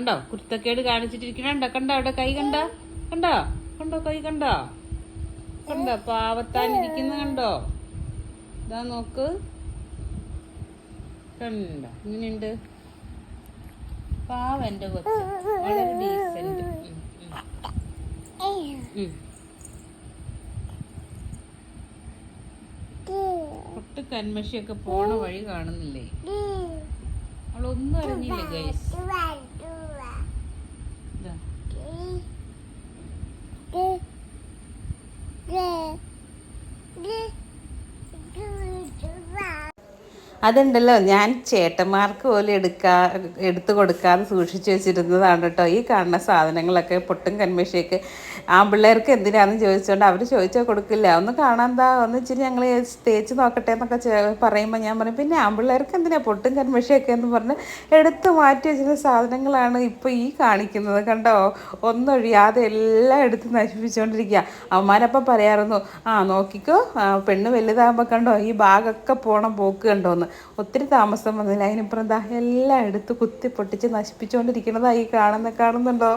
കണ്ടോ? കുരുത്തക്കേട് കാണിച്ചിട്ടിരിക്കണ കണ്ടോ? അവിടെ കൈ കണ്ട? കണ്ടോ? കണ്ടോ കൈ കണ്ടോ? കണ്ടോ? പാവത്താനിരിക്കുന്ന കണ്ടോ? ഇതാ നോക്ക്. കണ്ട? ഇങ്ങനെയുണ്ട്. പാവ എന്റെ കൊച്ച്. വളരെ ഡീസന്റ് പൊട്ട് കന്മഷിയൊക്കെ പോണ വഴി കാണുന്നില്ലേ? അവളൊന്നും അറിഞ്ഞില്ല ഗൈസ് ഇതാ അതുണ്ടല്ലോ ഞാൻ ചേട്ടന്മാർക്ക് പോലെ എടുക്കാ എടുത്തു കൊടുക്കാതെ സൂക്ഷിച്ചു വെച്ചിരുന്നതാണ് കേട്ടോ. ഈ കാണുന്ന സാധനങ്ങളൊക്കെ പൊട്ടും കന്മഷിയൊക്കെ ആൺപിള്ളേർക്ക് എന്തിനാന്ന് ചോദിച്ചുകൊണ്ട് അവർ ചോദിച്ചാൽ കൊടുക്കില്ല. ഒന്ന് കാണാൻ എന്താ ഒന്ന് ഇച്ചിരി ഞങ്ങൾ തേച്ച് നോക്കട്ടെ എന്നൊക്കെ പറയുമ്പോൾ ഞാൻ പറയും പിന്നെ ആൺപിള്ളേർക്ക് എന്തിനാ പൊട്ടും കന്മഷിയൊക്കെ എന്ന് പറഞ്ഞ് എടുത്ത് മാറ്റി വെച്ചിരുന്ന സാധനങ്ങളാണ് ഇപ്പോൾ ഈ കാണിക്കുന്നത്. കണ്ടോ? ഒന്നൊഴിയാതെ എല്ലാം എടുത്ത് നശിപ്പിച്ചുകൊണ്ടിരിക്കുക അവന്മാരപ്പം പറയാറുന്നു ആ നോക്കിക്കോ ആ, പെണ്ണ് വലുതാകുമ്പോൾ കണ്ടോ ഈ ബാഗൊക്കെ പോണം പോക്ക് കണ്ടോ എന്ന് ഒത്തിരി താമസം വന്നില്ല. അതിനിപ്പുറം എന്താ എല്ലാം എടുത്ത് കുത്തി പൊട്ടിച്ച് നശിപ്പിച്ചുകൊണ്ടിരിക്കുന്നതായി കാണുന്ന കാണുന്നുണ്ടോ?